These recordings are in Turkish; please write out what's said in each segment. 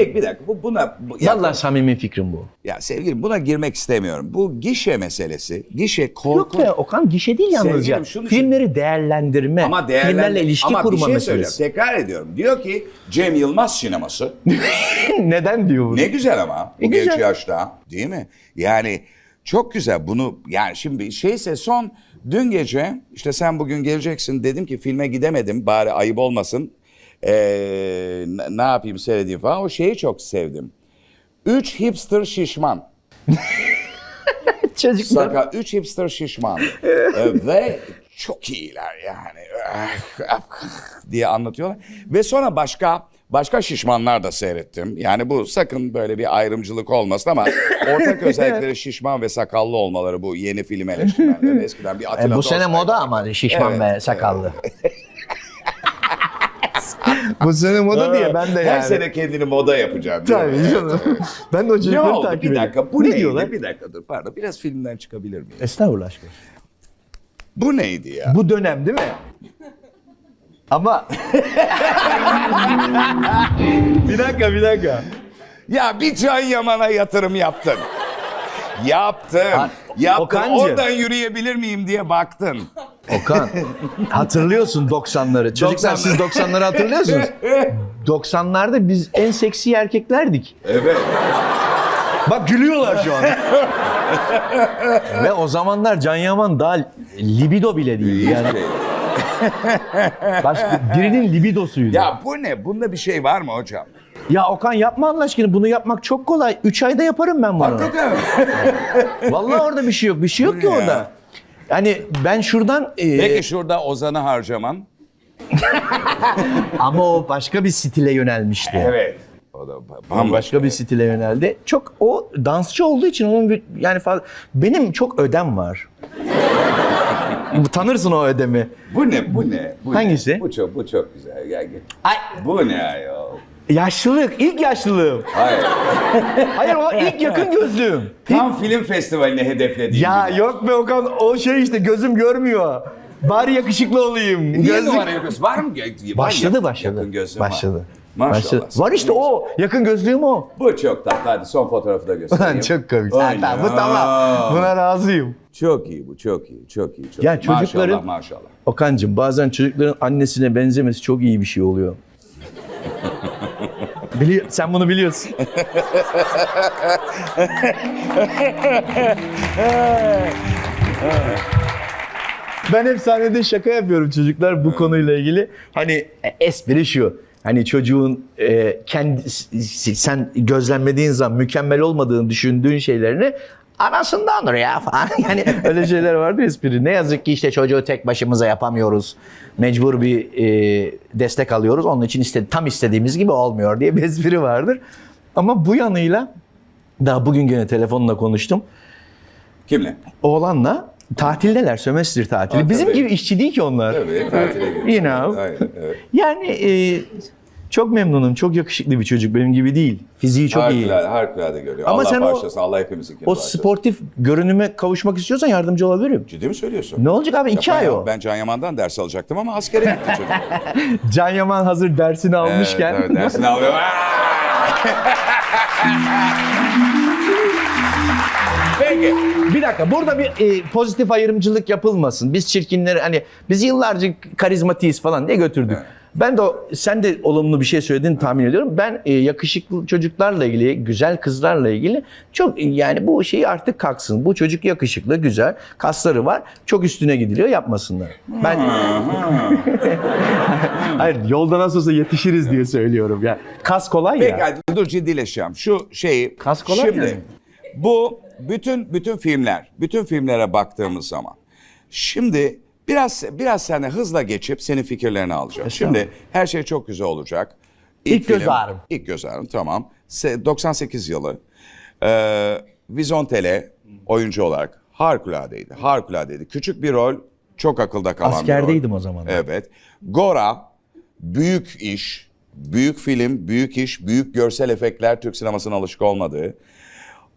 Bir dakika bu buna bu- ya, Vallahi samimi fikrim bu. ya sevgilim buna girmek istemiyorum. Bu gişe meselesi. Gişe Yok korku. be Okan gişe değil yalnızca. Sevgilim, şunu- Filmleri değerlendirme, Ama değerlen... filmlerle ilişki Ama kurma şey meselesi. Tekrar ediyorum. Diyor ki Cem Yılmaz sineması. Neden diyor bunu? Ne güzel ama bu E, genç güzel. yaşta değil mi? Yani çok güzel bunu yani şimdi şeyse son dün gece işte sen bugün geleceksin dedim ki filme gidemedim bari ayıp olmasın. Ee, ne- yapayım seyredeyim falan o şeyi çok sevdim. Üç hipster şişman. Çocuklar. Saka üç hipster şişman. Ee, ve çok iyiler yani. diye anlatıyorlar. Ve sonra başka başka şişmanlar da seyrettim. Yani bu sakın böyle bir ayrımcılık olmasın ama ortak özellikleri şişman ve sakallı olmaları bu yeni film eleştirmenleri. Eskiden bir Atilla E, bu sene moda ama şişman Evet, ve sakallı. bu sene moda diye ben de Her yani. sene kendini moda mi? Tabii canım. ben de o Ne çocukları oldu? takip Bir ediyorum. dakika. Bu ne neydi? diyorlar? Bir dakika dur pardon. Biraz filmden çıkabilir miyim? Estağfurullah aşkım. Bu neydi ya? Bu dönem değil mi? Ama bir dakika bir dakika. Ya bir Can Yaman'a yatırım yaptın. Yaptın. Ha, Yaptın. Okan'cığım. Oradan yürüyebilir miyim diye baktın. Okan hatırlıyorsun 90'ları. Çocuklar siz 90'ları hatırlıyorsunuz. 90'larda biz en seksi erkeklerdik. Evet. Bak gülüyorlar şu an. Ve o zamanlar Can Yaman daha libido bile değil. Yani Şey. başka birinin libidosuydu. Ya. Ya bu ne? Bunda bir şey var mı hocam? Okan yapma Allah aşkına bunu yapmak çok kolay. 3 ayda yaparım ben bunu. Hakikaten. Vallahi orada bir şey yok. Bir şey yok ki ya? orada. Yani ben şuradan e, Peki şurada Ozan'ı harcaman. ama o başka bir stile yönelmişti. Evet. O da Ama başka bir stile yöneldi. Çok o dansçı olduğu için onun bir, yani fazla benim çok ödem var. Tanırsın o ödemi. Bu ne? Bu ne? Bu Hangisi? Ne? Bu çok bu çok güzel. Gel gel. Ay Bu ne ayol? Yaşlılık, ilk yaşlılığım. Hayır. Hayır o ilk yakın gözlüğüm. Tam film festivaline hedeflediğim Ya gibi. yok be Okan o şey işte gözüm görmüyor. Bari yakışıklı olayım. Niye Gözlük- numara yapıyorsun? Var mı? var Başladı başladı. Yakın gözlüğün var. başladı. Maşallah. Başladı. Var işte o. Yakın gözlüğüm o. Bu çok tatlı. Hadi son fotoğrafı da göstereyim. Çok komik. Tamam, bu tamam. Buna razıyım. Çok iyi bu, çok iyi, çok iyi. Çok Ya iyi. çocukların- Maşallah, maşallah. Okan'cığım bazen çocukların annesine benzemesi çok iyi bir şey oluyor. Bili sen bunu biliyorsun. ben hep sahnede şaka yapıyorum çocuklar bu konuyla ilgili. Hani e, espri şu. Hani çocuğun e, kendi sen gözlemlediğin zaman mükemmel olmadığını düşündüğün şeylerini anasındandır ya falan. Yani öyle şeyler vardır espri. Ne yazık ki işte çocuğu tek başımıza yapamıyoruz. Mecbur bir e, destek alıyoruz. Onun için işte tam istediğimiz gibi olmuyor diye bir espri vardır. Ama bu yanıyla daha bugün gene telefonla konuştum. Kimle? Oğlanla tatildeler, sömestr tatili. Ha, Bizim tabii. gibi işçi değil ki onlar. Tabii, tatile gidiyor. You know. Aynen, evet. Yani e, çok memnunum. Çok yakışıklı bir çocuk. Benim gibi değil. Fiziği çok iyi. harikulade, harikulade görüyor. Ama Allah sen o- bağışlasın, Allah hepimizinkini O bağışlasın. sportif görünüme kavuşmak istiyorsan yardımcı olabilirim. Ciddi mi söylüyorsun? Ne olacak abi? iki ay o. Ben Can Yaman'dan ders alacaktım ama askere gitti çocuk. Can Yaman hazır dersini almışken. Evet, evet, dersini alıyor. Peki. Bir dakika burada bir e, pozitif ayrımcılık yapılmasın. Biz çirkinleri hani biz yıllarca karizmatiyiz falan diye götürdük. Evet. Ben de sen de olumlu bir şey söylediğini tahmin ediyorum. Ben e, yakışıklı çocuklarla ilgili, güzel kızlarla ilgili çok e, yani bu şeyi artık kalksın. Bu çocuk yakışıklı, güzel, kasları var. Çok üstüne gidiliyor yapmasınlar. Ben Hayır yolda nasıl olsa yetişiriz diye söylüyorum ya. Kas kolay Peki ya. hadi dur ciddileşeceğim. Şu şeyi Kas kolay şimdi yani. bu bütün bütün filmler, bütün filmlere baktığımız zaman şimdi biraz biraz sene hızla geçip senin fikirlerini alacağım. Şimdi her şey çok güzel olacak. İlk göz ağrım. İlk göz ağrım tamam. Se- 98 yılı. Ee, Vizontele oyuncu olarak harikuladeydi. Harikuladeydi. Küçük bir rol, çok akılda kalan bir rol. Askerdeydim o zaman. Evet. Gora büyük iş, büyük film, büyük iş, büyük görsel efektler Türk sinemasına alışık olmadığı.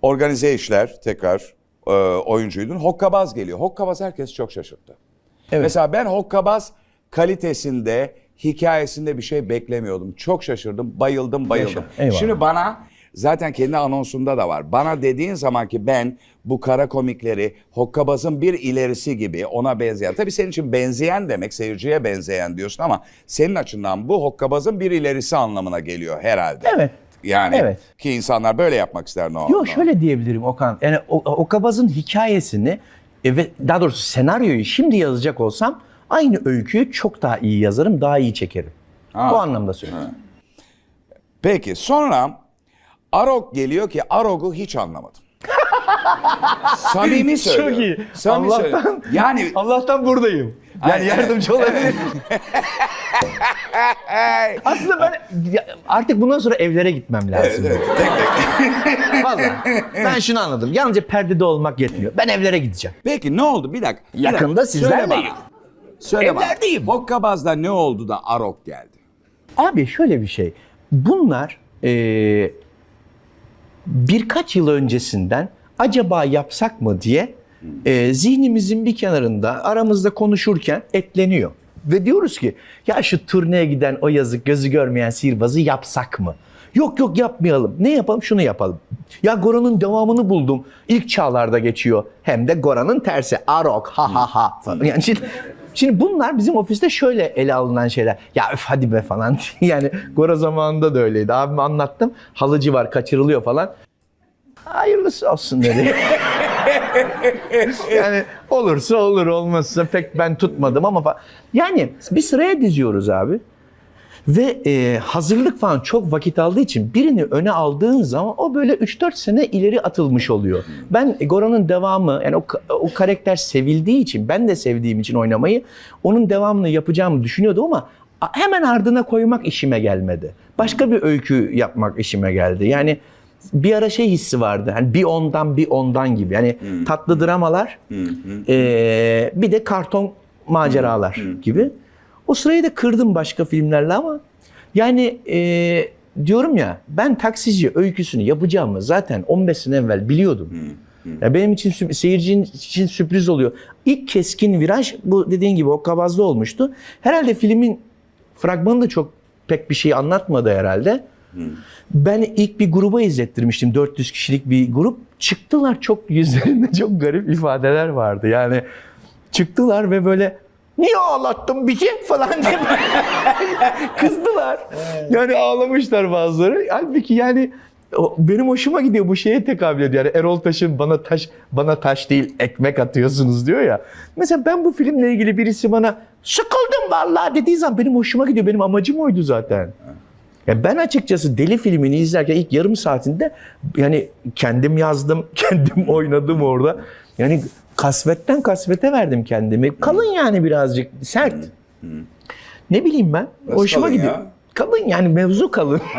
Organize işler tekrar e, oyuncuydun. Hokkabaz geliyor. Hokkabaz herkes çok şaşırttı. Evet. Mesela ben Hokkabaz kalitesinde hikayesinde bir şey beklemiyordum. Çok şaşırdım, bayıldım, bayıldım. Şimdi bana zaten kendi anonsunda da var. Bana dediğin zaman ki ben bu kara komikleri Hokkabaz'ın bir ilerisi gibi ona benzeyen. Tabii senin için benzeyen demek seyirciye benzeyen diyorsun ama senin açından bu Hokkabaz'ın bir ilerisi anlamına geliyor herhalde. Evet. Yani Evet. ki insanlar böyle yapmak ister no. Yok şöyle diyebilirim Okan. Yani o, Okabaz'ın hikayesini e, ve daha doğrusu senaryoyu şimdi yazacak olsam aynı öyküyü çok daha iyi yazarım, daha iyi çekerim. Ha. O anlamda söylüyorum. Peki sonra Arok geliyor ki Arok'u hiç anlamadım. Samimi söylüyorum. Çok iyi. Samimi Allah'tan- söylüyorum. Yani Allah'tan buradayım. Yani Aynen. yardımcı olabilirim. Aslında ben artık bundan sonra evlere gitmem lazım. evet, tek tek. Vallahi. Ben şunu anladım. Yalnızca perdede olmak yetmiyor. Ben evlere gideceğim. Peki ne oldu? Bir dakika. bir Yakında dakika. sizlerleyim. Söyle bana. Söyle bana. Evlerdeyim. Hokkabaz'da ne oldu da Arok geldi? Abi şöyle bir şey. Bunlar eee, birkaç yıl öncesinden acaba yapsak mı diye eee, zihnimizin bir kenarında aramızda konuşurken etleniyor. Ve diyoruz ki ya şu turneye giden o yazık gözü görmeyen sihirbazı yapsak mı? Yok yok yapmayalım. Ne yapalım? Şunu yapalım. Ya Gora'nın devamını buldum. İlk çağlarda geçiyor. Hem de Gora'nın tersi. Arok ha ha ha falan. Yani şimdi, şimdi bunlar bizim ofiste şöyle ele alınan şeyler. Ya öf hadi be falan. yani Gora zamanında da öyleydi. Abime anlattım. Halıcı var kaçırılıyor falan. Hayırlısı olsun dedi. yani olursa olur olmazsa pek ben tutmadım ama fa- yani bir sıraya diziyoruz abi. Ve e, hazırlık falan çok vakit aldığı için birini öne aldığın zaman o böyle 3-4 sene ileri atılmış oluyor. Ben Goran'ın devamı yani o, o karakter sevildiği için ben de sevdiğim için oynamayı onun devamını yapacağımı düşünüyordum ama hemen ardına koymak işime gelmedi. Başka bir öykü yapmak işime geldi. Yani bir ara şey hissi vardı. Hani bir ondan bir ondan gibi. Yani tatlı dramalar e, bir de karton maceralar gibi. O sırayı da kırdım başka filmlerle ama yani e, diyorum ya ben taksici öyküsünü yapacağımı zaten 15 sene evvel biliyordum. Ya benim için seyircinin için sürpriz oluyor. İlk keskin viraj bu dediğin gibi o kabazda olmuştu. Herhalde filmin fragmanı da çok pek bir şey anlatmadı herhalde. Ben ilk bir gruba izlettirmiştim. 400 kişilik bir grup. Çıktılar çok yüzlerinde çok garip ifadeler vardı. Yani çıktılar ve böyle niye ağlattın bizi falan diye kızdılar. Yani ağlamışlar bazıları. Halbuki yani benim hoşuma gidiyor bu şeye tekabül ediyor. Yani Erol Taş'ın bana taş bana taş değil ekmek atıyorsunuz diyor ya. Mesela ben bu filmle ilgili birisi bana sıkıldım vallahi dediği zaman benim hoşuma gidiyor. Benim amacım oydu zaten. Ya ben açıkçası Deli filmini izlerken ilk yarım saatinde yani kendim yazdım, kendim oynadım orada. Yani kasvetten kasvete verdim kendimi. Kalın yani birazcık sert. Ne bileyim ben. Nasıl hoşuma kalın gidiyor. ya? Kalın yani mevzu kalın.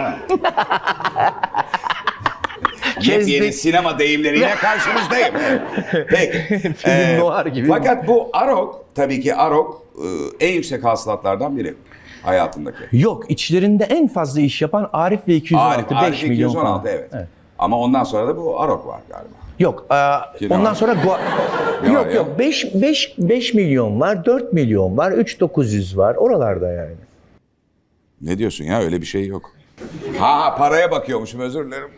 Yepyeni sinema deyimleriyle karşınızdayım. Peki. Film noir gibi. Fakat bu Arok, tabii ki Arok e, en yüksek hasılatlardan biri hayatındaki. Yok içlerinde en fazla iş yapan Arif ve 216 Arif, 5 Arif milyon 216 falan. evet. Ama ondan sonra da bu Arok var galiba. Yok. e, ondan var. sonra Gua- yok ya? yok 5 5 5 milyon var, 4 milyon var, 3 900 var. Oralarda yani. Ne diyorsun ya öyle bir şey yok. Ha ha, paraya bakıyormuşum özür dilerim.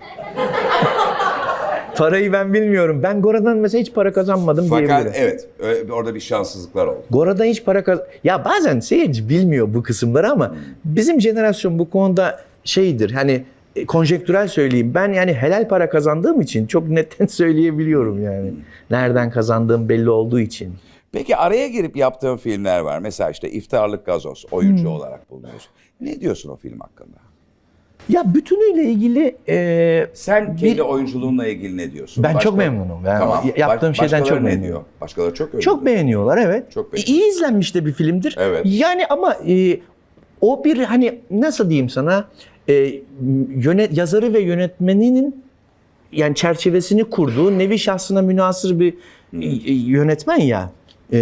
Parayı ben bilmiyorum. Ben Gora'dan mesela hiç para kazanmadım Fakat diyebilirim. evet orada bir şanssızlıklar oldu. Gora'dan hiç para kaz... Ya bazen seyirci bilmiyor bu kısımları ama bizim jenerasyon bu konuda şeydir. Hani e, konjektürel söyleyeyim. Ben yani helal para kazandığım için çok netten söyleyebiliyorum yani. Nereden kazandığım belli olduğu için. Peki araya girip yaptığın filmler var. Mesela işte İftarlık Gazoz oyuncu Hmm. olarak bulunuyorsun. Ne diyorsun o film hakkında? Ya bütünüyle ilgili e, Sen Bir- kendi oyunculuğunla ilgili ne diyorsun? Ben çok memnunum. Tamam. yaptığım Baş- şeyden çok başkaları ne memnunum. diyor? Başkaları çok övüyor. Çok beğeniyorlar evet. Çok beğeniyor. İyi izlenmiş de bir filmdir. Evet. Yani ama e, o bir hani nasıl diyeyim sana e, yönet yazarı ve yönetmeninin yani çerçevesini kurduğu nevi şahsına münasır bir e, yönetmen ya. E,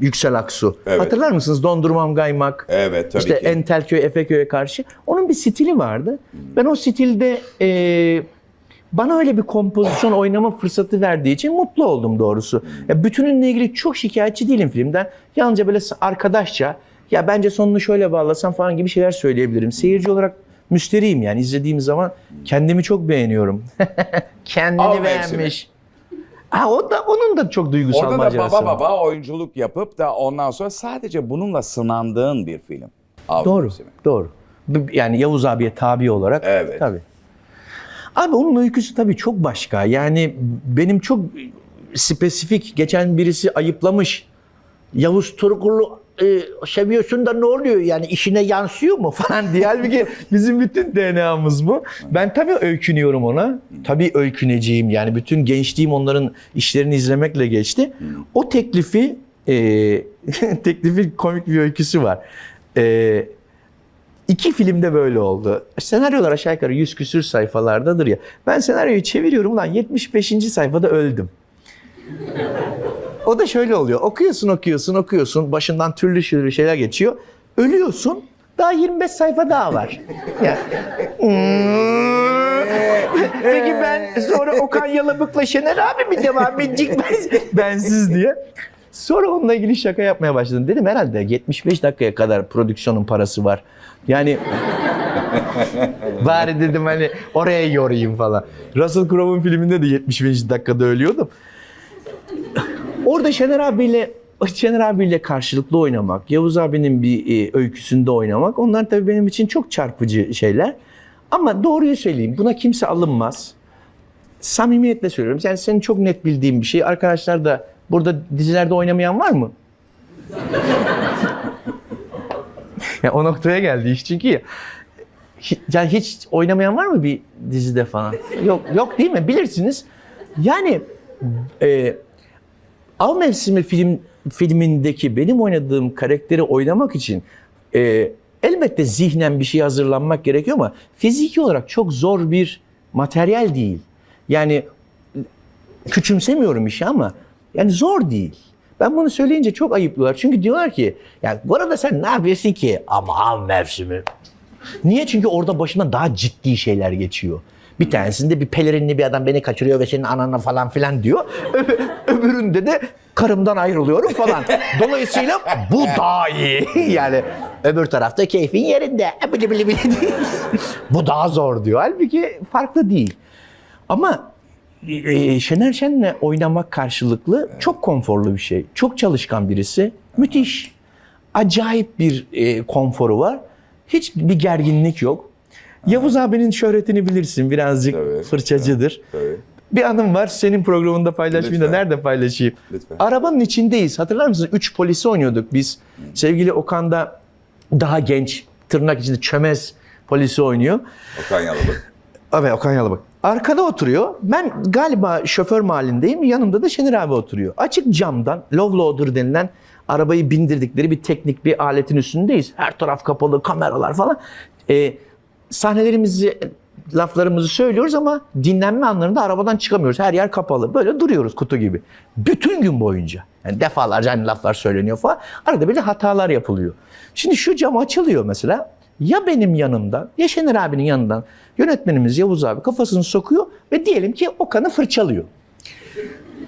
Yüksel Aksu. Evet. Hatırlar mısınız? Dondurmam Gaymak. Evet tabii işte ki. Entelköy, Efeköy'e karşı. Onun bir stili vardı. Ben o stilde e, bana öyle bir kompozisyon oynama fırsatı verdiği için mutlu oldum doğrusu. Ya bütününle ilgili çok şikayetçi değilim filmden. Yalnızca böyle arkadaşça ya bence sonunu şöyle bağlasam falan gibi şeyler söyleyebilirim. Seyirci olarak müsterihim yani izlediğim zaman kendimi çok beğeniyorum. Kendini Av mevsimi. Ha o da onun da çok duygusal Orada da macerası baba var. baba oyunculuk yapıp da ondan sonra sadece bununla sınandığın bir film. Av Doğru. mevsimi. Doğru. Yani Yavuz abiye tabi olarak. Evet. Tabii. Abi onun öyküsü tabii çok başka. Yani benim çok spesifik. Geçen birisi ayıplamış. Yavuz Turgul'u e, seviyorsun da ne oluyor yani işine yansıyor mu falan diye. Halbuki bizim bütün DNA'mız bu. Ben tabii öykünüyorum ona. Tabii öyküneceğim yani bütün gençliğim onların işlerini izlemekle geçti. O teklifi e, teklifin komik bir öyküsü var. E, İki filmde böyle oldu. Senaryolar aşağı yukarı 100 küsür sayfalardadır ya. Ben senaryoyu çeviriyorum ulan 75. sayfada öldüm. O da şöyle oluyor. Okuyorsun, okuyorsun, okuyorsun. Başından türlü türlü şeyler geçiyor. Ölüyorsun. Daha 25 sayfa daha var. Ya. Peki ben sonra Okan Yalabık'la Şener abi mi devam edecek ben, bensiz diye. Sonra onunla ilgili şaka yapmaya başladım. Dedim herhalde 75 dakikaya kadar prodüksiyonun parası var. Yani bari dedim hani oraya yorayım falan. Russell Crowe'un filminde de 75 dakikada ölüyordum. Orada Şener abiyle Şener abiyle karşılıklı oynamak, Yavuz abinin bir e, öyküsünde oynamak onlar tabii benim için çok çarpıcı şeyler. Ama doğruyu söyleyeyim buna kimse alınmaz. Samimiyetle söylüyorum. Yani senin çok net bildiğin bir şey. Arkadaşlar da burada dizilerde oynamayan var mı? ya o noktaya geldi iş çünkü ya. Yani hiç oynamayan var mı bir dizide falan? Yok yok değil mi? Bilirsiniz. Yani e, Av Mevsimi film filmindeki benim oynadığım karakteri oynamak için e, elbette zihnen bir şey hazırlanmak gerekiyor ama fiziki olarak çok zor bir materyal değil. Yani küçümsemiyorum işi ama yani zor değil. Ben bunu söyleyince çok ayıplıyorlar. Çünkü diyorlar ki ya bu arada sen ne yapıyorsun ki? Ama av mevsimi. Niye? Çünkü orada başına daha ciddi şeyler geçiyor. Bir tanesinde bir pelerinli bir adam beni kaçırıyor ve senin anana falan filan diyor. Öbüründe de karımdan ayrılıyorum falan. Dolayısıyla bu daha iyi. yani öbür tarafta keyfin yerinde. Bili bili bili. bu daha zor diyor. Halbuki farklı değil. Ama e, Şener Şen'le oynamak karşılıklı çok konforlu bir şey. Çok çalışkan birisi. Müthiş. Acayip bir e, konforu var. Hiç bir gerginlik yok. Yavuz abinin şöhretini bilirsin. Birazcık Tabii, fırçacıdır. Tabii. Bir anım var. Senin programında paylaşmayayım da nerede paylaşayım? Lütfen. Arabanın içindeyiz. Hatırlar mısınız? Üç polisi oynuyorduk biz. Sevgili Okan da daha genç, tırnak içinde çömez polisi oynuyor. Okan Yalabık. Evet Okan Yalabık. Arkada oturuyor. Ben galiba şoför mahallindeyim. Yanımda da Şener abi oturuyor. Açık camdan low loader denilen arabayı bindirdikleri bir teknik bir aletin üstündeyiz. Her taraf kapalı, kameralar falan. Ee, sahnelerimizi, laflarımızı söylüyoruz ama dinlenme anlarında arabadan çıkamıyoruz. Her yer kapalı. Böyle duruyoruz kutu gibi. Bütün gün boyunca. Yani defalarca aynı laflar söyleniyor falan. Arada bir de hatalar yapılıyor. Şimdi şu cam açılıyor mesela. Ya benim yanımdan ya Şener abinin yanından yönetmenimiz Yavuz abi kafasını sokuyor ve diyelim ki Okan'ı fırçalıyor.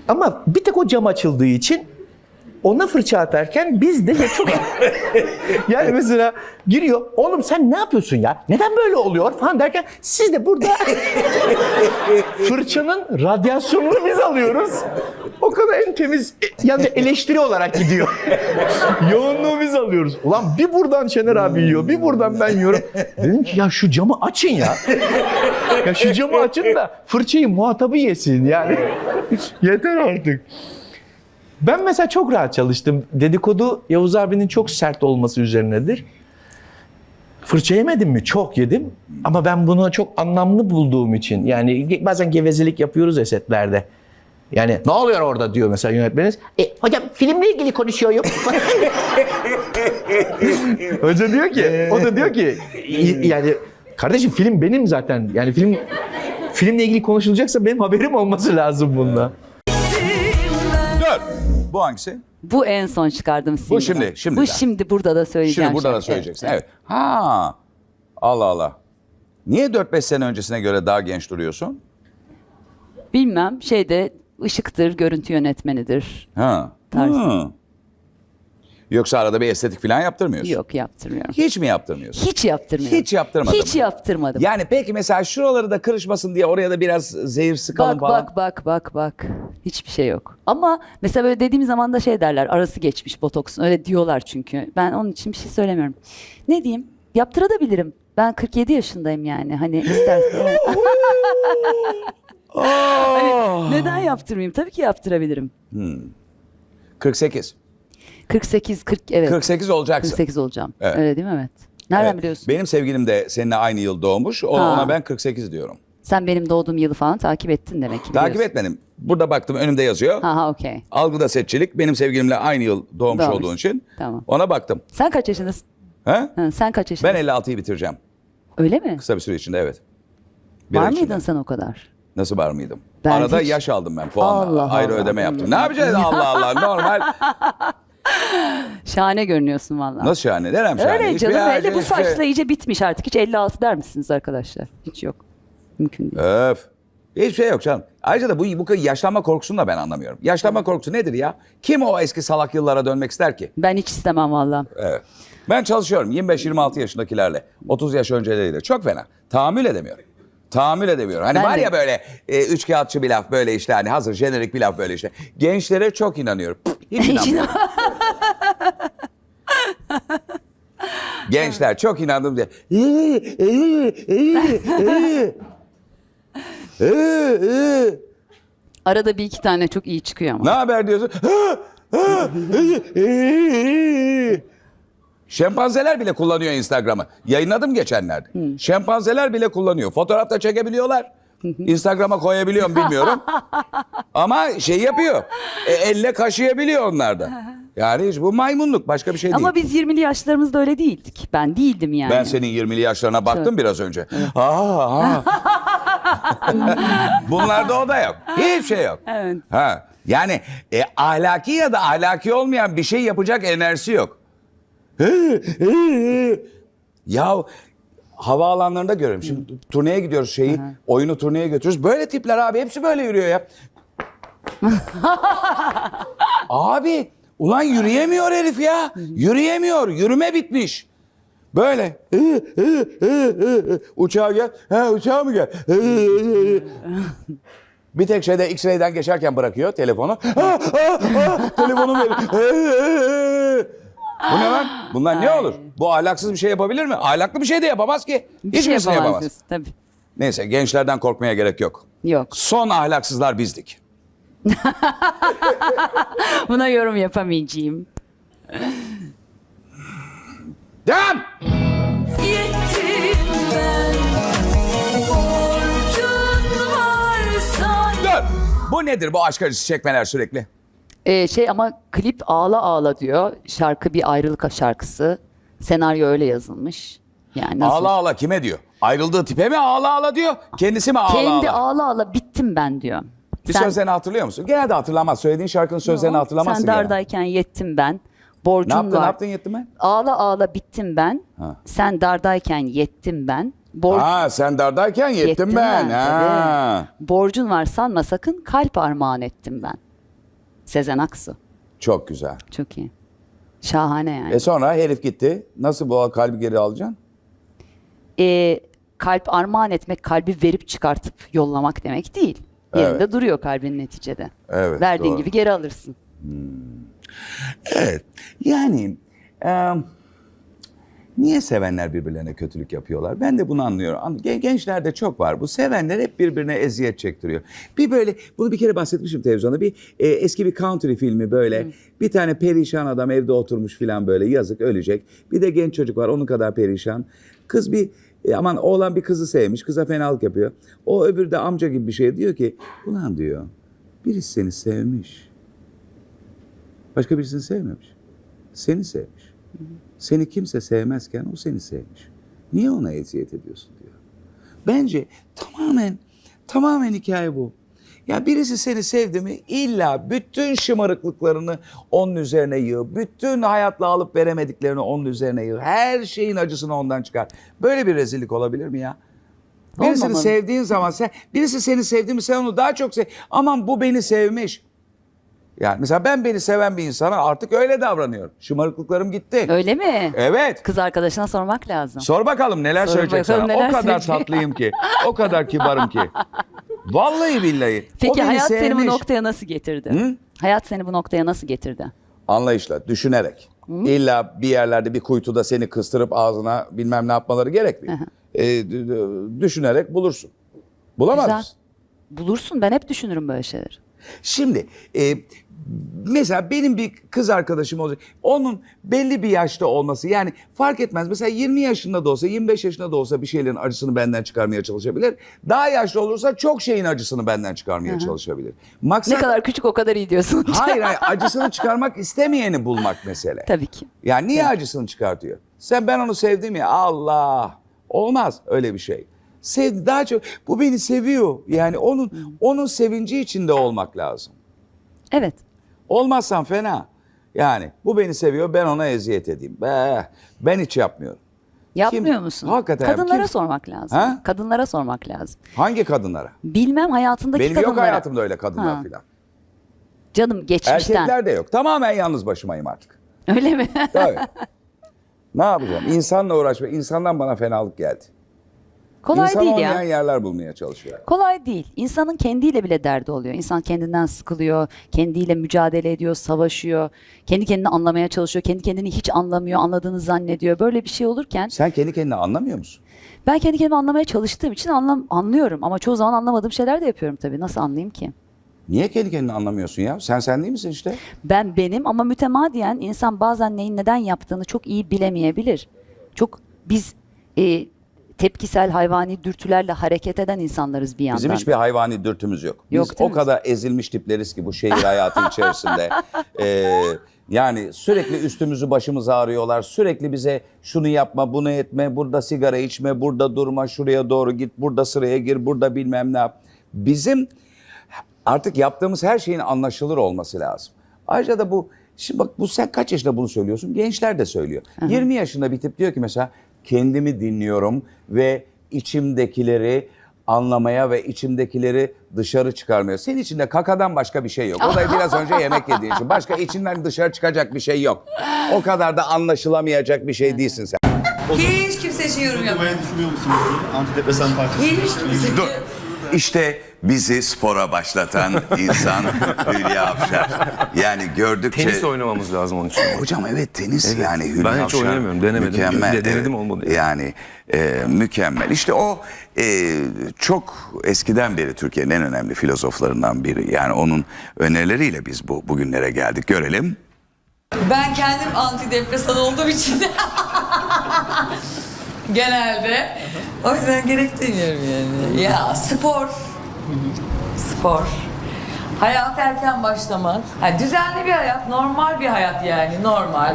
Ama bir tek o cam açıldığı için ona fırça atarken biz de çok... yani mesela giriyor, oğlum sen ne yapıyorsun ya? Neden böyle oluyor falan derken siz de burada fırçanın radyasyonunu biz alıyoruz. O kadar en temiz yani eleştiri olarak gidiyor. Yoğunluğu biz alıyoruz. Ulan bir buradan Şener abi yiyor, bir buradan ben yiyorum. Dedim ki ya şu camı açın ya. Ya şu camı açın da fırçayı muhatabı yesin yani. Yeter artık. Ben mesela çok rahat çalıştım. Dedikodu Yavuz abinin çok sert olması üzerinedir. Fırça yemedim mi? Çok yedim. Ama ben bunu çok anlamlı bulduğum için. Yani bazen gevezelik yapıyoruz ya setlerde. Yani ne oluyor orada diyor mesela yönetmeniniz. E, hocam filmle ilgili konuşuyorum. Hoca diyor ki, o da diyor ki "İ- yani kardeşim film benim zaten. Yani film filmle ilgili konuşulacaksa benim haberim olması lazım bunda. Bu hangisi? Bu en son çıkardım single. şimdi, şimdiden. Bu şimdi burada da söyleyeceğim. Şimdi burada da şarkı. söyleyeceksin. Evet. Ha. Allah Allah. Niye 4-5 sene öncesine göre daha genç duruyorsun? Bilmem şeyde ışıktır, görüntü yönetmenidir. Ha. Tarzı. Hı. Yoksa arada bir estetik falan yaptırmıyorsun. Yok yaptırmıyorum. Hiç mi yaptırmıyorsun? Hiç yaptırmıyorum. Hiç yaptırmadın Hiç yaptırmadım. Yani peki mesela şuraları da kırışmasın diye oraya da biraz zehir sıkalım Bak falan. bak bak bak bak. Hiçbir şey yok. Ama mesela böyle dediğim zaman da şey derler. Arası geçmiş botoksun. Öyle diyorlar çünkü. Ben onun için bir şey söylemiyorum. Ne diyeyim? Yaptırabilirim. Ben 47 yaşındayım yani. Hani istersen. Hani neden yaptırmayayım? Tabii ki yaptırabilirim. 48. 48 40 evet. 48 olacaksın. 48 olacağım. Evet. Öyle değil mi? Evet. Nereden Evet. biliyorsun? Benim sevgilim de seninle aynı yıl doğmuş. O- Ha. Ona ben 48 diyorum. Sen benim doğduğum yılı falan takip ettin demek ki. Takip biliyorsun. etmedim. Burada baktım önümde yazıyor. Ha ha okey. Algıda seçicilik benim sevgilimle aynı yıl doğmuş Doğmuş. olduğun için. Tamam. Ona baktım. Sen kaç yaşındasın? He? Ha, sen kaç Ben yaşındasın? 56'yı bitireceğim. Öyle mi? Kısa bir süre içinde evet. Bir Var ay içinde. mıydın sen o kadar? Nasıl var mıydım? Ben Arada hiç- yaş aldım ben puanla. Allah Ayrı Allah. ödeme yaptım. Ne yapacağız Allah Allah normal. Şahane görünüyorsun valla. Nasıl şahane? Nerem şahane? Öyle Hiçbir canım öyle bu saçla iyice bitmiş artık. Hiç 56 der misiniz arkadaşlar? Hiç yok. Mümkün değil. Öf. Hiçbir şey yok canım. Ayrıca da bu, bu yaşlanma korkusunu da ben anlamıyorum. Yaşlanma korkusu nedir ya? Kim o eski salak yıllara dönmek ister ki? Ben hiç istemem valla. Evet. Ben çalışıyorum 25-26 yaşındakilerle. 30 yaş önceleriyle. Çok fena. Tahammül edemiyorum. Tahammül edemiyorum. Hani Ben var de. ya böyle e, üç kağıtçı bir laf böyle işte hani hazır jenerik bir laf böyle işte. Gençlere çok inanıyorum. Hiç Hiç inanmıyorum. Gençler çok inandım diye. Arada bir iki tane çok iyi çıkıyor ama. Ne haber diyorsun? Şempanzeler bile kullanıyor Instagram'ı. Yayınladım geçenlerde. Şempanzeler bile kullanıyor. Fotoğraf da çekebiliyorlar. Instagram'a koyabiliyor mu bilmiyorum. Ama şey yapıyor. E, elle kaşıyabiliyor onlar da. Yani hiç bu maymunluk başka bir şey değil. Ama biz 20'li yaşlarımızda öyle değildik. Ben değildim yani. Ben senin 20'li yaşlarına baktım biraz önce. Aa, aa. Bunlarda o da yok. Hiçbir şey yok. Evet. Ha. Yani e, ahlaki ya da ahlaki olmayan bir şey yapacak enerjisi yok. ya havaalanlarında görüyorum. Şimdi turneye gidiyoruz şeyi, oyunu turneye götürüyoruz. Böyle tipler abi hepsi böyle yürüyor ya. abi ulan yürüyemiyor herif ya. Yürüyemiyor. Yürüme bitmiş. Böyle. Uçağa gel. Ha uçağa mı gel? Bir tek şeyde X-ray'den geçerken bırakıyor telefonu. Telefonu verin. Bu ne lan? Bunlar ne olur? Bu ahlaksız bir şey yapabilir mi? Ahlaklı bir şey de yapamaz ki. bir şey Hiçbirisini yapamaz. yapamazsınız. Tabii. Neyse gençlerden korkmaya gerek yok. Yok. Son ahlaksızlar bizdik. Buna yorum yapamayacağım. Devam! Yettim ben borcun varsa Dur! Bu nedir bu aşk acısı çekmeler sürekli? Ee, şey ama klip ağla ağla diyor. Şarkı bir ayrılık şarkısı. Senaryo öyle yazılmış. Yani nasıl? Ağla ağla kime diyor? Ayrıldığı tipe mi ağla ağla diyor? Kendisi mi ağla Kendi ağla? ağla ağla bittim ben diyor. Bir sözlerini hatırlıyor musun? Genelde hatırlamaz. Söylediğin şarkının sözlerini hatırlamazsın. Sen genelde. dardayken yettim ben. Borcum Ne yaptın, var. ne yaptın yettin mi? Ağla ağla bittim ben. Ha. Sen dardayken yettim ben. Bor Ha sen dardayken yettim, Yettim ben. ben, Ha. Borcun var sanma sakın kalp armağan ettim ben. Sezen Aksu. Çok güzel. Çok iyi. Şahane yani. E sonra herif gitti. Nasıl bu kalbi geri alacaksın? Ee, kalp armağan etmek kalbi verip çıkartıp yollamak demek değil. Yerinde Evet. duruyor kalbin neticede. Evet, Verdiğin doğru. gibi geri alırsın. Evet. Yani e, niye sevenler birbirlerine kötülük yapıyorlar? Ben de bunu anlıyorum. An- gen- Gençlerde çok var. Bu sevenler hep birbirine eziyet çektiriyor. Bir böyle bunu bir kere bahsetmişim televizyonda. Bir e, eski bir country filmi böyle. Bir tane perişan adam evde oturmuş filan böyle yazık ölecek. Bir de genç çocuk var onun kadar perişan. Kız bir e, aman oğlan bir kızı sevmiş. Kıza fenalık yapıyor. O öbürü de amca gibi bir şey diyor ki ulan diyor birisi seni sevmiş. Başka birisini sevmemiş. Seni sevmiş. Seni kimse sevmezken o seni sevmiş. Niye ona eziyet ediyorsun diyor. Bence tamamen tamamen hikaye bu. Ya birisi seni sevdi mi illa bütün şımarıklıklarını onun üzerine yığ. Bütün hayatla alıp veremediklerini onun üzerine yığ. Her şeyin acısını ondan çıkar. Böyle bir rezillik olabilir mi ya? Birisini Olmamalı. sevdiğin zaman sen birisi seni sevdi mi sen onu daha çok sev. Aman bu beni sevmiş. Yani mesela ben beni seven bir insana artık öyle davranıyorum. Şımarıklıklarım gitti. Öyle mi? Evet. Kız arkadaşına sormak lazım. Sor bakalım neler Sor söyleyecek bakalım sana. neler o kadar söyleyecek. tatlıyım ki. O kadar kibarım ki. Vallahi billahi. O Peki beni hayat seni bu sevmiş. noktaya nasıl getirdi? Hayat seni bu noktaya nası getirdi? Anlayışla, düşünerek. İlla bir yerlerde bir kuytuda seni kıstırıp ağzına bilmem ne yapmaları gerekmiyor. D- düşünerek bulursun. Bulamaz Güzel. mısın? Bulursun. Ben hep düşünürüm böyle şeyleri. Şimdi e, mesela benim bir kız arkadaşım olacak. Onun belli bir yaşta olması yani fark etmez. Mesela 20 yaşında da olsa 25 yaşında da olsa bir şeylerin acısını benden çıkarmaya çalışabilir. Daha yaşlı olursa çok şeyin acısını benden çıkarmaya çalışabilir. Maksat, Ne kadar küçük o kadar iyi diyorsun. Hayır hayır acısını çıkarmak istemeyeni bulmak mesele. Tabii ki. Yani niye acısını çıkartıyor? Sen ben onu sevdim ya Allah. Olmaz öyle bir şey. Sevdi daha çok bu beni seviyor. Yani onun onun sevinci içinde olmak lazım. Evet. Olmazsan fena. Yani bu beni seviyor ben ona eziyet edeyim. Be, ben hiç yapmıyorum. Yapmıyor Kim- musun? Hakikaten Kadınlara kim- sormak lazım. Ha? Kadınlara sormak lazım. Hangi kadınlara? Bilmem hayatındaki Benim kadınlara. yok hayatımda öyle kadınlar filan. Canım geçmişten. Erkekler de yok. Tamamen yalnız başımayım artık. Öyle mi? Tabii. ne yapacağım? İnsanla uğraşma. İnsandan bana fenalık geldi. Kolay İnsan değil olmayan ya. yerler bulmaya çalışıyor. Kolay değil. İnsanın kendiyle bile derdi oluyor. İnsan kendinden sıkılıyor, kendiyle mücadele ediyor, savaşıyor, kendi kendini anlamaya çalışıyor, kendi kendini hiç anlamıyor, anladığını zannediyor. Böyle bir şey olurken Sen kendi kendini anlamıyor musun? ben kendi kendimi anlamaya çalıştığım için anlam anlıyorum ama çoğu zaman anlamadığım şeyler de yapıyorum tabii. Nasıl anlayayım ki? Niye kendi kendini anlamıyorsun ya? Sen sen değil misin işte? Ben benim ama mütemadiyen insan bazen neyin neden yaptığını çok iyi bilemeyebilir. Çok biz e, tepkisel hayvani dürtülerle hareket eden insanlarız bir yandan. Bizim hiçbir hayvani dürtümüz yok. Biz Yok, o mi? kadar ezilmiş tipleriz ki bu şehir hayatı içerisinde. Ee, yani sürekli üstümüzü başımızı ağrıyorlar. Sürekli bize şunu yapma, bunu etme, burada sigara içme, burada durma, şuraya doğru git, burada sıraya gir, burada bilmem ne yap. Bizim artık yaptığımız her şeyin anlaşılır olması lazım. Ayrıca da bu Şimdi bak bu sen kaç yaşında bunu söylüyorsun? Gençler de söylüyor. 20 yaşında bir tip diyor ki mesela kendimi dinliyorum ve içimdekileri anlamaya ve içimdekileri dışarı çıkarmıyor. Senin içinde kakadan başka bir şey yok. O da biraz önce yemek yediğin için. Başka içinden dışarı çıkacak bir şey yok. O kadar da anlaşılamayacak bir şey değilsin sen. Hiç kimse için yorum yapmıyor. Yapmayı düşünüyor musun böyle? Antidepresan partisi. Hiç kimse Dur. İşte bizi spora başlatan insan Hülya Avşar. Yani gördükçe... Tenis oynamamız lazım onun için. Hocam evet tenis yani Hülya Ben hiç Avşar oynayamıyorum, denemedim. Mükemmel. De denedim, evet. olmadı. Yani e, mükemmel. İşte o e, çok eskiden beri Türkiye'nin en önemli filozoflarından biri. Yani onun önerileriyle biz bu bugünlere geldik. Görelim. Ben kendim antidepresan olduğum için genelde o yüzden gerek demiyorum yani. Ya spor, spor, hayat erken başlamak, ha, düzenli bir hayat, normal bir hayat yani normal,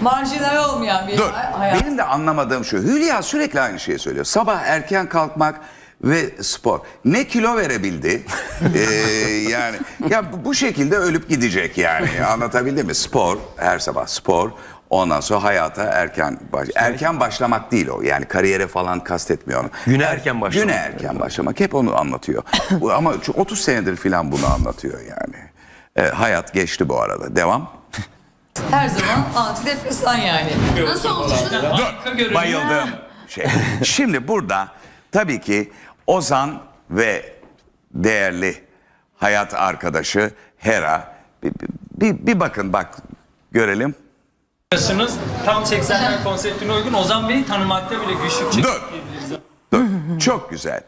marjinal olmayan bir Dur. hayat. Benim de anlamadığım şu. Hülya sürekli aynı şeyi söylüyor. Sabah erken kalkmak ve spor. Ne kilo verebildi? Ee, yani ya bu- bu şekilde ölüp gidecek yani. Anlatabildim mi? Spor, her sabah spor. Ondan sonra hayata erken baş erken başlamak değil o. Yani kariyere falan kastetmiyor onu. Güne erken başlamak. Güne erken başlamak hep onu anlatıyor. Bu, ama şu 30 senedir falan bunu anlatıyor yani. Ee, hayat geçti bu arada. Devam. Her zaman antidepresan yani. Nasıl olmuşsun? Bayıldım. Şey. Şimdi burada tabii ki Ozan ve değerli hayat arkadaşı Hera bir, bir, bir bakın bak görelim. Yaşınız tam 80'ler konseptine uygun. Ozan Bey'i tanımakta bile güçlük çekiyor. Dur. Dur. Çok güzel.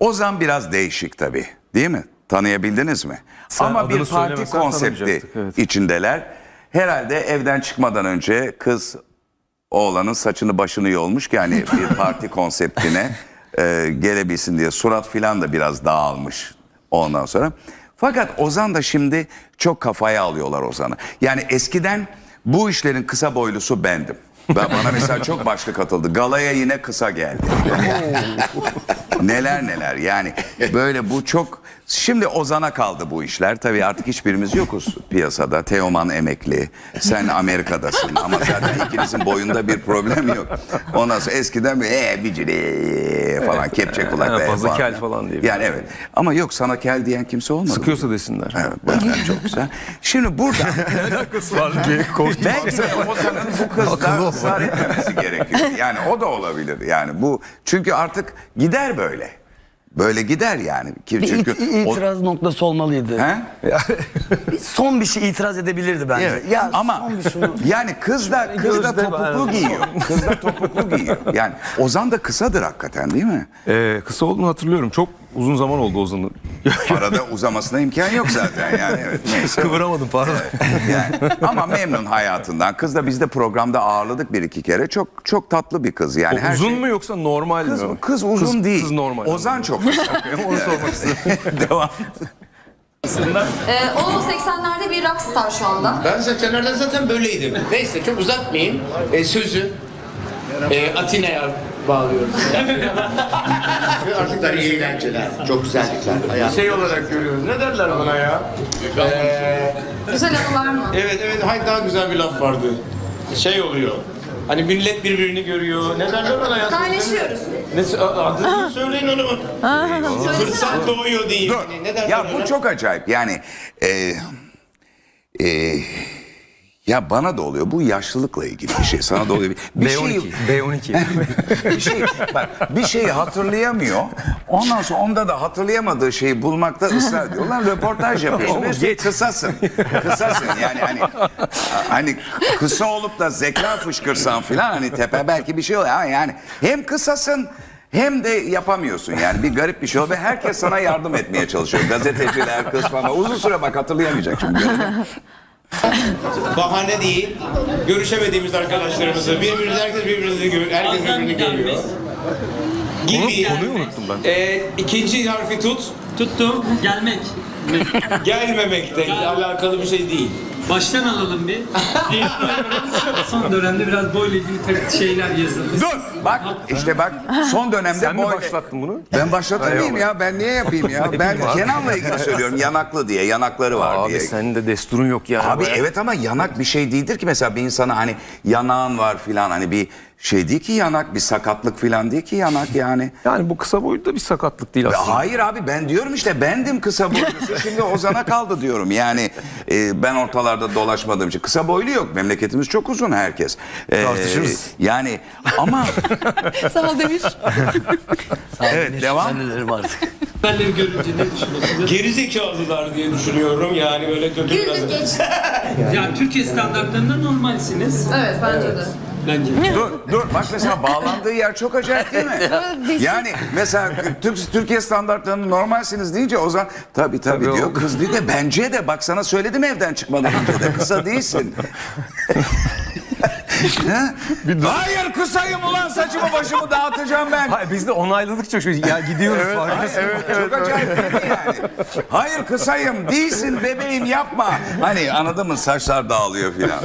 Ozan biraz değişik tabii. Değil mi? Tanıyabildiniz mi? Sen Ama bir parti söylemesen konsepti evet. içindeler. Herhalde evden çıkmadan önce kız oğlanın saçını başını yolmuş ki hani bir parti konseptine e, gelebilsin diye. Surat filan da biraz dağılmış ondan sonra. Fakat Ozan da şimdi çok kafaya alıyorlar Ozan'ı. Yani eskiden bu işlerin kısa boylusu bendim. Ben, bana mesela çok başka katıldı. Galaya yine kısa geldi. neler neler yani böyle bu çok Şimdi Ozan'a kaldı bu işler. Tabii artık hiçbirimiz yokuz piyasada. Teoman emekli. Sen Amerika'dasın ama zaten ikinizin boyunda bir problem yok. Ondan sonra eskiden bir ee, bicili falan kepçe kulak be fazla kel falan diye. Yani evet. Ama yok sana kel diyen kimse olmadı. Sıkıyorsa desinler. Evet, bu yüzden çok güzel. Şimdi burada belki de Ozan'ın bu kızda ısrar etmemesi gerekiyor. Yani o da olabilir. Yani bu çünkü artık gider böyle. Böyle gider yani. Ki- Bir Çünkü it- o- itiraz noktası olmalıydı. He? Bir son bir şey itiraz edebilirdi bence. Evet. Ya ama son bir şunu. yani kız da kız da topuklu giyiyor. Kız da topuklu giyiyor. Yani Ozan da kısadır hakikaten değil mi? Ee, kısa olduğunu hatırlıyorum. Çok uzun zaman oldu Ozan'ın. Arada uzamasına imkan yok zaten yani. Evet, neyse. Kıvıramadım pardon. Yani, ama memnun hayatından. Kız da biz de programda ağırladık bir iki kere. Çok çok tatlı bir kız yani. Her uzun şey- mu yoksa normal Kız, mi? kız uzun değil. Kız normal. Ozan çok kısa. Onu sormak istedim. Devam. Ee, o 80'lerde bir rockstar şu anda. Ben 80'lerden zaten böyleydim. Neyse çok uzatmayayım. E, sözü e, Atina'ya bağlıyoruz. Ve artık da iyi eğlenceler, çok güzellikler. Hayat. Şey olarak görüyoruz. Ne derler bana ya? Ee, Güzel anılar mı? evet evet hayır daha güzel bir laf vardı. Şey oluyor. Hani millet birbirini görüyor. Ne derler bana ya? Kaynaşıyoruz. Ne, adını söyleyin onu. Fırsat doğuyor diyeyim. Dur. Hani ne derler Ya ona? bu çok acayip. Yani e, e, ya bana da oluyor. Bu yaşlılıkla ilgili bir şey. Sana da oluyor. Bir, bir şey B12. bir şey bak bir şeyi hatırlayamıyor. Ondan sonra onda da hatırlayamadığı şeyi bulmakta ısrar ediyor. Lan röportaj yapıyorsun. Mesut kısasın. Kısasın yani hani hani kısa olup da zeka fışkırsan filan hani tepe belki bir şey oluyor. Ha, Yani hem kısasın hem de yapamıyorsun yani bir garip bir şey o ve herkes sana yardım etmeye çalışıyor. Gazeteciler, kız falan uzun süre bak hatırlayamayacak şimdi. Bahane değil. Görüşemediğimiz arkadaşlarımızı birbirimizi herkes birbirini görüyor. Herkes birbirini görüyor. Gibi. Konuyu unuttum ben. Ee, ikinci harfi tut. Tuttum. Gelmek. Gelmemekle alakalı bir şey değil. Baştan alalım bir. Son dönemde biraz boyla ilgili tek şeyler yazıldı. Dur bak işte bak son dönemde Sen mi boy- başlattın bunu? Ben başlatamayayım ya. Ben niye yapayım ya? Ben Kenan'la ilgili söylüyorum. Yanaklı diye. Yanakları var diye. Abi senin de desturun yok yani. Abi Bayağı- evet ama yanak bir şey değildir ki mesela bir insana hani yanağın var filan hani bir şey değil ki yanak bir sakatlık filan değil ki yanak yani. Yani bu kısa boylu da bir sakatlık değil aslında. Hayır abi ben diyorum işte bendim kısa boylusu şimdi Ozan'a kaldı diyorum yani e, ben ortalarda dolaşmadığım için kısa boylu yok memleketimiz çok uzun herkes. E, Tartışırız. Yani ama Sağ ol Demir. evet devam. Haberleri görünce ne düşünüyorsunuz? Gerizekalılar diye düşünüyorum yani böyle kötü biraz. Güldük geçti. Yani Türkiye standartlarında normalsiniz. Evet bence de. Bence. Dur dur bak mesela bağlandığı yer çok acayip değil mi? Yani mesela Türk, Türkiye standartlarını normalsiniz deyince Ozan tabii tabii Tabii diyor. o- Kız değil de bence de bak sana söyledim evden çıkmadan önce de kısa değilsin. Ha? Hayır kısayım ulan saçımı başımı dağıtacağım ben. Hayır biz de onayladıkça şu ya gidiyoruz farkındasın. Çok acayip değil mi yani? Hayır kısayım değilsin bebeğim yapma. Hani anladın mı saçlar dağılıyor filan.